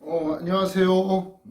어, 안녕하세요.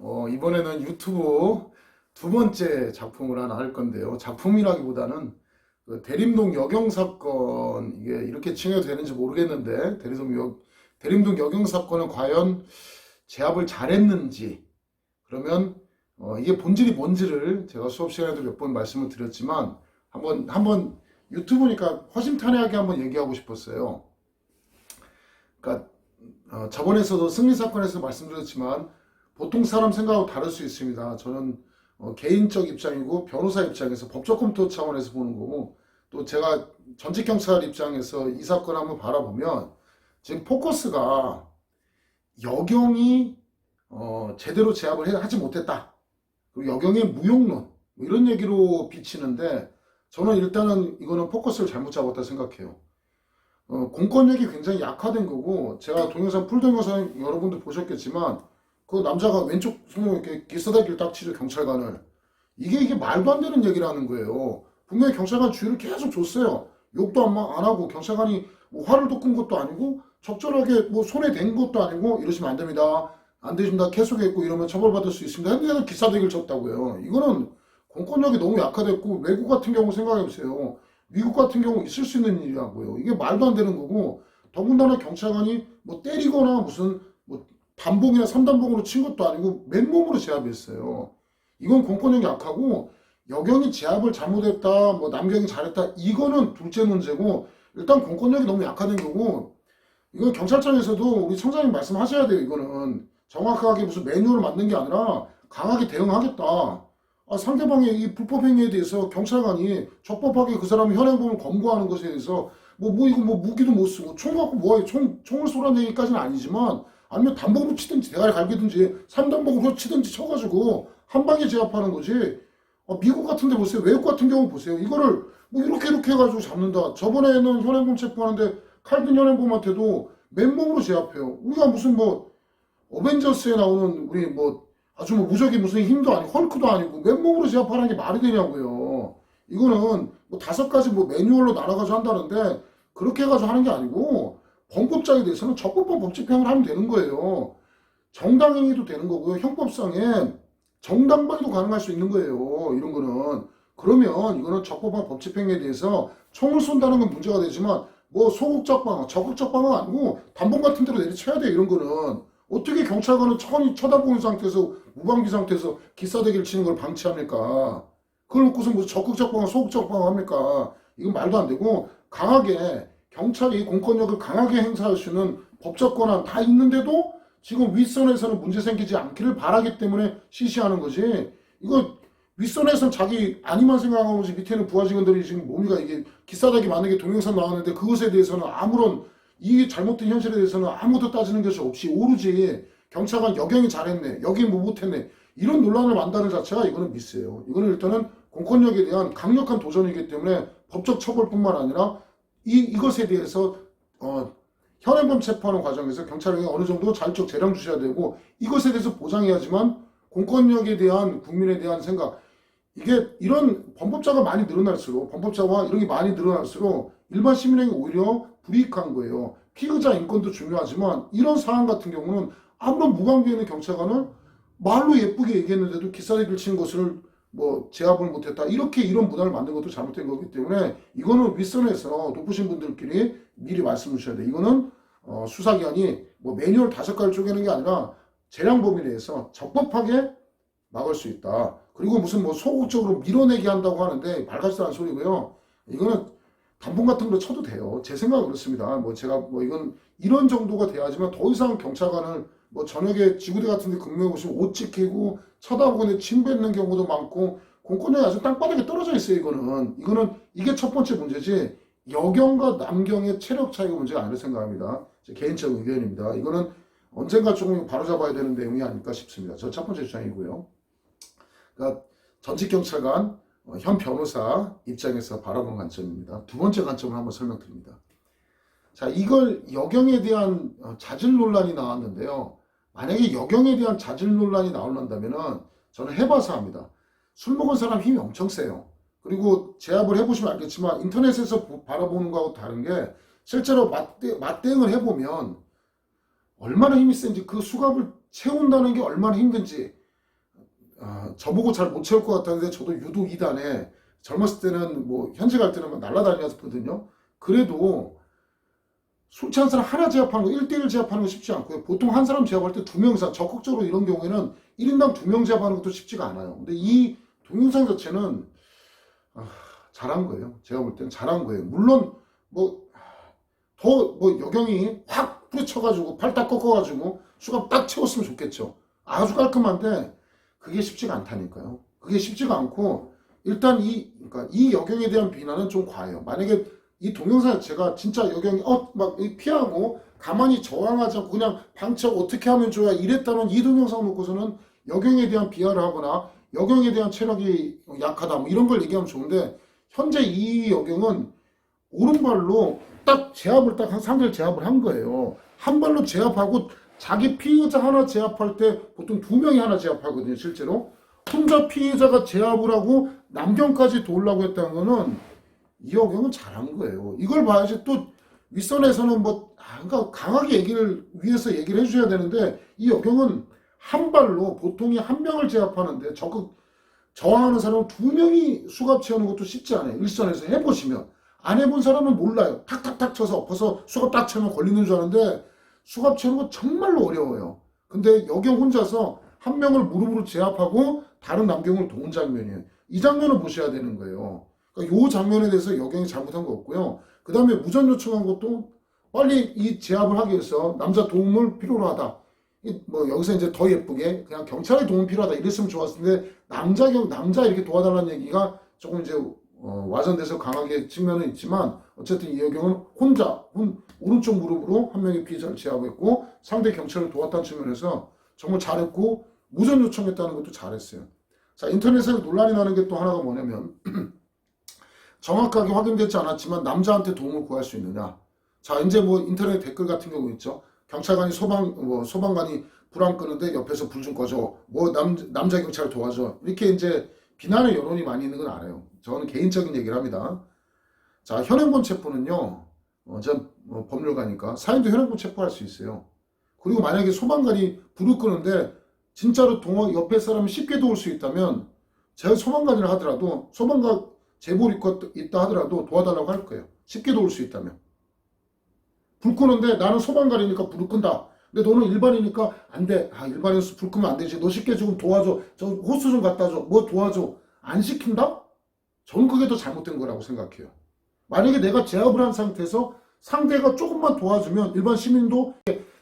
어, 이번에는 유튜브 두 번째 작품을 하나 할 건데요. 작품이라기보다는 그 대림동 여경 사건, 이게 이렇게 칭해도 되는지 모르겠는데, 대림동 여, 대림동 여경 사건은 과연 제압을 잘했는지, 그러면 어, 이게 본질이 뭔지를 제가 수업 시간에도 몇 번 말씀을 드렸지만, 한번, 한번 유튜브니까 허심탄회하게 한번 얘기하고 싶었어요. 그러니까 어, 저번에서도 승리 사건에서 말씀드렸지만 보통 사람 생각하고 다를 수 있습니다. 저는 어, 개인적 입장이고 변호사 입장에서 법적 검토 차원에서 보는 거고 또 제가 전직 경찰 입장에서 이 사건 한번 바라보면 지금 포커스가 여경이 어, 제대로 제압을 해- 하지 못했다. 그리고 여경의 무용론 뭐 이런 얘기로 비치는데 저는 일단은 이거는 포커스를 잘못 잡았다 생각해요. 어, 공권력이 굉장히 약화된 거고 제가 동영상 풀 동영상 여러분도 보셨겠지만 그 남자가 왼쪽 손으로 이렇게 기싸대기를 딱 치죠 경찰관을. 이게 이게 말도 안 되는 얘기라는 거예요. 분명히 경찰관 주의를 계속 줬어요. 욕도 안, 하고 경찰관이 뭐 화를 돋군 것도 아니고 적절하게 뭐 손에 댄 것도 아니고 이러시면 안 됩니다. 안 되십니다. 계속했고 이러면 처벌받을 수 있습니다. 했는데도 기싸대기를 쳤다고요. 이거는 공권력이 너무 약화됐고 외국 같은 경우 생각해 보세요 미국 같은 경우 있을 수 있는 일이라고요. 이게 말도 안 되는 거고 더군다나 경찰관이 뭐 때리거나 무슨 뭐 반봉이나 삼단봉으로 친 것도 아니고 맨몸으로 제압했어요. 이건 공권력이 약하고 여경이 제압을 잘못했다, 뭐 남경이 잘했다 이거는 둘째 문제고 일단 공권력이 너무 약화된 거고 이건 경찰청에서도 우리 청장님 말씀하셔야 돼요. 이거는 정확하게 무슨 매뉴얼을 만든 게 아니라 강하게 대응하겠다. 아, 상대방의 이 불법 행위에 대해서 경찰관이 적법하게 그 사람의 현행범을 검거하는 것에 대해서 뭐, 뭐, 이거 뭐 무기도 못 쓰고 총 갖고 뭐해? 총, 총을 쏘라는 얘기까지는 아니지만 아니면 단봉으로 치든지 대가리 갈기든지 삼단봉으로 치든지 쳐가지고 한 방에 제압하는 거지. 아, 미국 같은 데 보세요. 외국 같은 경우 보세요. 이거를 뭐 이렇게 이렇게 해가지고 잡는다. 저번에는 현행범 체포하는데 칼든 현행범한테도 맨몸으로 제압해요. 우리가 무슨 뭐 어벤져스에 나오는 우리 뭐 아주 뭐 무적이 무슨 힘도 아니고 헐크도 아니고 맨몸으로 제압하는 게 말이 되냐고요. 이거는 뭐 다섯 가지 뭐 매뉴얼로 나눠가지고 한다는데 그렇게 해가지고 하는 게 아니고 범법자에 대해서는 적법한 법집행을 하면 되는 거예요. 정당행위도 되는 거고요. 형법상에 정당방위도 가능할 수 있는 거예요. 이런 거는. 그러면 이거는 적법한 법집행에 대해서 총을 쏜다는 건 문제가 되지만 뭐 소극적 방어, 적극적 방어가 아니고 단봉 같은 데로 내리쳐야 돼 이런 거는. 어떻게 경찰관은 천히 쳐다보는 상태에서 무방비 상태에서 기싸대기를 치는 걸 방치합니까? 그걸 놓고서 무슨 적극적 방어, 소극적 방어 합니까? 이건 말도 안 되고 강하게 경찰이 공권력을 강하게 행사할 수 있는 법적 권한 다 있는데도 지금 윗선에서는 문제 생기지 않기를 바라기 때문에 시시하는 거지. 이거 윗선에서는 자기 아니만 생각하고 지 밑에는 부하 직원들이 지금 뭡니까 이게 기싸대기 만약에 동영상 나왔는데 그것에 대해서는 아무런 이 잘못된 현실에 대해서는 아무도 따지는 것이 없이 오로지 경찰관 여경이 잘했네, 여기 뭐 못했네 이런 논란을 만다는 자체가 이거는 미스예요. 이거는 일단은 공권력에 대한 강력한 도전이기 때문에 법적 처벌뿐만 아니라 이 이것에 대해서 어, 현행범 체포하는 과정에서 경찰이 어느 정도 자율적 재량 주셔야 되고 이것에 대해서 보장해야지만 공권력에 대한 국민에 대한 생각 이게 이런 범법자가 많이 늘어날수록 범법자와 이런 게 많이 늘어날수록 일반 시민에게 오히려 불이익한 거예요. 피의자 인권도 중요하지만 이런 사안 같은 경우는 아무런 무관계 있는 경찰관은 말로 예쁘게 얘기했는데도 기싸대기를 치는 것을 뭐 제압을 못했다 이렇게 이런 문화를 만든 것도 잘못된 거기 때문에 이거는 윗선에서 높으신 분들끼리 미리 말씀을 주셔야 돼. 이거는 어, 수사기관이 뭐 매뉴얼 다섯 가지 쪼개는 게 아니라 재량 범위 내에서 적법하게 막을 수 있다. 그리고 무슨 뭐 소극적으로 밀어내기 한다고 하는데 발가스한 소리고요. 이거는 단봉 같은 거 쳐도 돼요. 제 생각은 그렇습니다. 뭐 제가 뭐 이건 이런 정도가 돼야지만 더 이상 경찰관을 뭐 저녁에 지구대 같은 데 근무해 보시면 옷 지키고 쳐다보고 침 뱉는 경우도 많고 공권력이 아주 땅바닥에 떨어져 있어요. 이거는 이거는 이게 첫 번째 문제지 여경과 남경의 체력 차이가 문제가 아니라 생각합니다. 제 개인적 의견입니다. 이거는 언젠가 조금 바로잡아야 되는 내용이 아닐까 싶습니다. 저 첫 번째 주장이고요. 그러니까 전직 경찰관 어, 현 변호사 입장에서 바라보는 관점입니다. 두 번째 관점을 한번 설명드립니다. 자, 이걸 여경에 대한 어, 자질 논란이 나왔는데요. 만약에 여경에 대한 자질 논란이 나올란다면은 저는 해봐서 합니다. 술 먹은 사람 힘이 엄청 세요. 그리고 제압을 해보시면 알겠지만 인터넷에서 보- 바라보는 거하고 다른 게 실제로 맞대, 맞대응을 해보면 얼마나 힘이 센지 그 수갑을 채운다는 게 얼마나 힘든지 아, 저보고 잘 못 채울 것 같았는데 저도 유도 2단에 젊었을 때는 뭐 현지 갈 때는 막 날라다녔거든요. 그래도 술 취한 사람 하나 제압하는 거 1대1 제압하는 거 쉽지 않고요. 보통 한 사람 제압할 때 두 명 이상 적극적으로 이런 경우에는 1인당 두 명 제압하는 것도 쉽지가 않아요. 근데 이 동영상 자체는 아, 잘한 거예요. 제가 볼 때는 잘한 거예요. 물론 뭐 더뭐 여경이 확 뿌리쳐가지고 팔 딱 꺾어가지고 수갑 딱 채웠으면 좋겠죠. 아주 깔끔한데 그게 쉽지가 않다니까요. 그게 쉽지가 않고 일단 이 그러니까 이 여경에 대한 비난은 좀 과해요. 만약에 이 동영상 자체가 진짜 여경이 어 막 피하고 가만히 저항하지 않고 그냥 방책 어떻게 하면 좋아 이랬다면 이 동영상 놓고서는 여경에 대한 비하를 하거나 여경에 대한 체력이 약하다 뭐 이런 걸 얘기하면 좋은데 현재 이 여경은 오른발로 딱 제압을 딱 한- 상대를 제압을 한 거예요. 한 발로 제압하고 자기 피해자 하나 제압할 때 보통 두 명이 하나 제압하거든요, 실제로. 혼자 피해자가 제압을 하고 남경까지 도우려고 했다는 거는 이여경은 잘한 거예요. 이걸 봐야지 또 윗선에서는 뭐 아, 그러니까 강하게 얘기를 위해서 얘기를 해줘야 되는데 이 여경은 한 발로 보통이 한 명을 제압하는데 적극 저항하는 사람은 두 명이 수갑 채우는 것도 쉽지 않아요. 일선에서 해보시면 안 해본 사람은 몰라요. 탁탁탁 쳐서 엎어서 수갑 딱 채우면 걸리는 줄 아는데 수갑 채우는 거 정말로 어려워요. 근데 여경 혼자서 한 명을 무릎으로 제압하고 다른 남경을 도운 장면이에요. 이 장면을 보셔야 되는 거예요. 그러니까 이 장면에 대해서 여경이 잘못한 거 없고요. 그 다음에 무전 요청한 것도 빨리 이 제압을 하기 위해서 남자 도움을 필요로 하다. 이뭐 여기서 이제 더 예쁘게 그냥 경찰의 도움 필요하다 이랬으면 좋았을 텐데 남자 경 남자 이렇게 도와달라는 얘기가 조금 이제 어, 와전돼서 강하게 측면은 있지만 어쨌든 이여경은 혼자 혼, 오른쪽 무릎으로 한 명의 피해자를 제압 했고 상대 경찰을 도왔다는 측면에서 정말 잘했고 무전 요청했다는 것도 잘했어요. 자 인터넷에서 논란이 나는 게 또 하나가 뭐냐면 정확하게 확인되지 않았지만 남자한테 도움을 구할 수 있느냐. 자 이제 뭐 인터넷 댓글 같은 경우 있죠. 경찰관이 소방 뭐 소방관이 불 안 끄는데 옆에서 불 좀 꺼줘. 뭐 남 남자 경찰 도와줘. 이렇게 이제 비난의 여론이 많이 있는 건 알아요. 저는 개인적인 얘기를 합니다. 자 현행범 체포는요. 어, 전 뭐, 법률가니까 사인도 현행범 체포할 수 있어요. 그리고 만약에 소방관이 불을 끄는데 진짜로 동호 옆에 사람이 쉽게 도울 수 있다면 제가 소방관이라 하더라도 소방관 제보를 있다 하더라도 도와달라고 할 거예요. 쉽게 도울 수 있다면. 불 끄는데 나는 소방관이니까 불을 끈다. 근데 너는 일반이니까 안 돼. 아, 일반에서 불 끄면 안 되지. 너 쉽게 좀 도와줘. 저 호수 좀 갖다 줘. 뭐 도와줘. 안 시킨다? 저는 그게 더 잘못된 거라고 생각해요. 만약에 내가 제압을 한 상태에서 상대가 조금만 도와주면 일반 시민도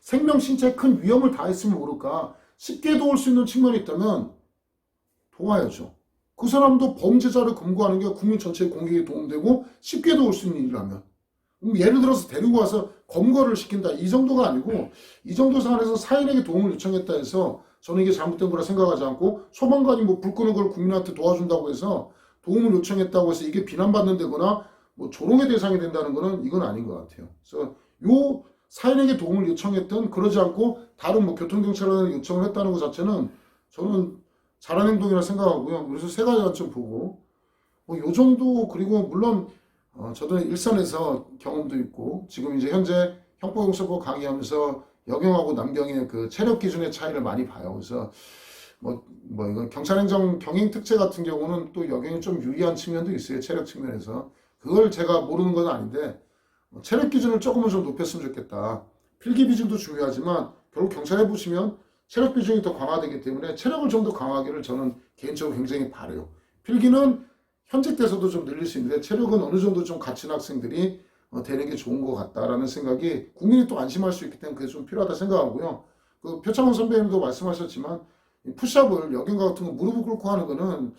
생명 신체에 큰 위험을 다했으면 모를까 쉽게 도울 수 있는 측면이 있다면 도와야죠. 그 사람도 범죄자를 검거하는 게 국민 전체의 공익에 도움되고 쉽게 도울 수 있는 일이라면 예를 들어서 데리고 와서 검거를 시킨다 이 정도가 아니고 이 정도 상황에서 사인에게 도움을 요청했다 해서 저는 이게 잘못된 거라 생각하지 않고 소방관이 뭐 불 끄는 걸 국민한테 도와준다고 해서 도움을 요청했다고 해서 이게 비난받는 데거나 뭐 조롱의 대상이 된다는 거는 이건 아닌 것 같아요. 그래서 요 사인에게 도움을 요청했던 그러지 않고 다른 뭐 교통경찰관에 요청을 했다는 것 자체는 저는 잘한 행동이라 생각하고요. 그래서 세 가지 관점 보고 뭐 요 정도 그리고 물론 어, 저도 일선에서 경험도 있고 지금 이제 현재 형법용서법 강의하면서 여경하고 남경의 그 체력 기준의 차이를 많이 봐요. 그래서 뭐, 뭐, 이거 경찰행정 경행 특채 같은 경우는 또 여경이 좀 유리한 측면도 있어요. 체력 측면에서. 그걸 제가 모르는 건 아닌데, 뭐 체력 기준을 조금은 좀 높였으면 좋겠다. 필기 비중도 중요하지만, 결국 경찰에 보시면 체력 비중이 더 강화되기 때문에 체력을 좀 더 강화하기를 저는 개인적으로 굉장히 바래요. 필기는 현직 때서도 좀 늘릴 수 있는데, 체력은 어느 정도 좀 갖춘 학생들이 어, 되는 게 좋은 것 같다라는 생각이 국민이 또 안심할 수 있기 때문에 그게 좀 필요하다 생각하고요. 그 표창원 선배님도 말씀하셨지만, 이 푸시업을 여경 같은 거 무릎을 꿇고 하는 거는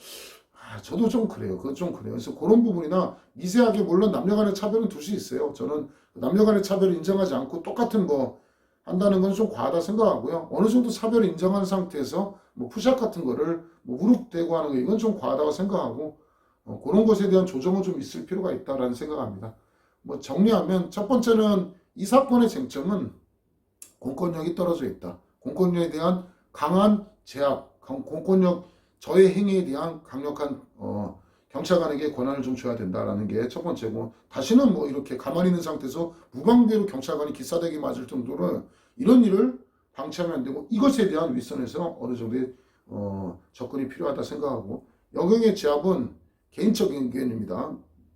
아, 저도 좀 그래요. 그건 좀 그래요. 그래서 그런 부분이나 미세하게 물론 남녀 간의 차별은 둘수 있어요. 저는 남녀 간의 차별을 인정하지 않고 똑같은 거 한다는 건 좀 과하다 생각하고요. 어느 정도 차별을 인정한 상태에서 뭐 푸시업 같은 거를 뭐 무릎 대고 하는 거 이건 좀 과하다고 생각하고 어, 그런 것에 대한 조정은 좀 있을 필요가 있다라는 생각합니다. 뭐 정리하면 첫 번째는 이 사건의 쟁점은 공권력이 떨어져 있다. 공권력에 대한 강한 제압, 강- 공권력 저의 행위에 대한 강력한 어, 경찰관에게 권한을 좀 줘야 된다라는 게 첫 번째고 다시는 뭐 이렇게 가만히 있는 상태에서 무방비로 경찰관이 기싸대기 맞을 정도로 이런 일을 방치하면 안 되고 이것에 대한 윗선에서 어느 정도의 어, 접근이 필요하다 생각하고 여경의 제압은 개인적인 의견입니다.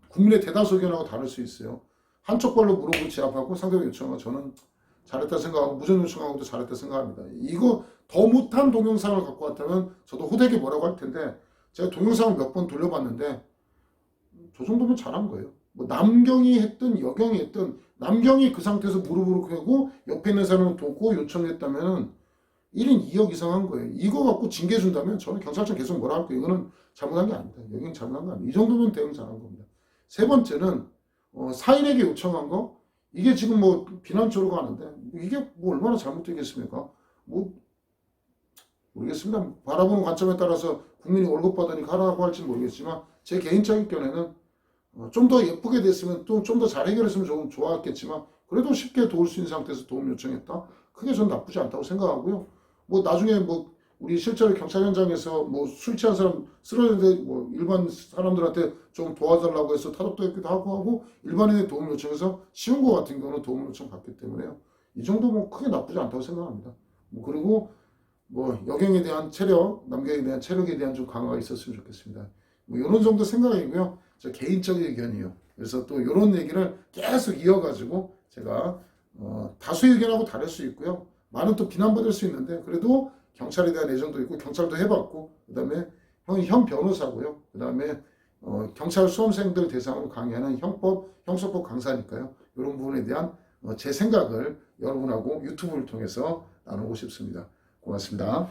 국민의 대다수 의견하고 다를 수 있어요. 한쪽 발로 무릎을 제압하고 상대방 요청하고 저는 잘했다 생각하고 무전 요청하고도 잘했다 생각합니다. 이거 더 못한 동영상을 갖고 왔다면 저도 호되게 뭐라고 할 텐데 제가 동영상을 몇 번 돌려봤는데 저 정도면 잘한 거예요. 뭐 남경이 했든 여경이 했든 남경이 그 상태에서 무릎으로 꿇고 옆에 있는 사람을 돕고 요청했다면 1인 2억 이상 한 거예요. 이거 갖고 징계 준다면 저는 경찰청 계속 뭐라 할 거예요. 이거는 잘못한 게 아니다. 여기는 잘못한 거 아니다. 이 정도면 대응 잘한 겁니다. 세 번째는 어, 사인에게 요청한 거 이게 지금 뭐 비난조로 가는데 이게 뭐 얼마나 잘못되겠습니까? 뭐 모르겠습니다. 바라보는 관점에 따라서 국민이 월급 받으니까 하라고 할지는 모르겠지만 제 개인적인 의견에는 어, 좀더 예쁘게 됐으면 또좀더 잘 해결했으면 조금 좋았겠지만 그래도 쉽게 도울 수 있는 상태에서 도움 요청했다. 크게 전 나쁘지 않다고 생각하고요. 뭐 나중에 뭐 우리 실제로 경찰 현장에서 뭐 술 취한 사람 쓰러졌는데 뭐 일반 사람들한테 좀 도와달라고 해서 타협도 했기도 하고 하고 일반인의 도움 요청해서 쉬운 거 같은 경우는 도움 요청 받기 때문에요. 이 정도 뭐 크게 나쁘지 않다고 생각합니다. 뭐 그리고 뭐 여경에 대한 체력, 남경에 대한 체력에 대한 좀 강화가 있었으면 좋겠습니다. 뭐 이런 정도 생각이고요. 저 개인적인 의견이요. 그래서 또 이런 얘기를 계속 이어가지고 제가 어, 다수 의견하고 다를 수 있고요. 많은 또 비난받을 수 있는데 그래도 경찰에 대한 애정도 있고 경찰도 해봤고 그다음에 형이 형 변호사고요. 그다음에 어, 경찰 수험생들 대상으로 강의하는 형법, 형사법 강사니까요. 이런 부분에 대한 어, 제 생각을 여러분하고 유튜브를 통해서 나누고 싶습니다. 고맙습니다.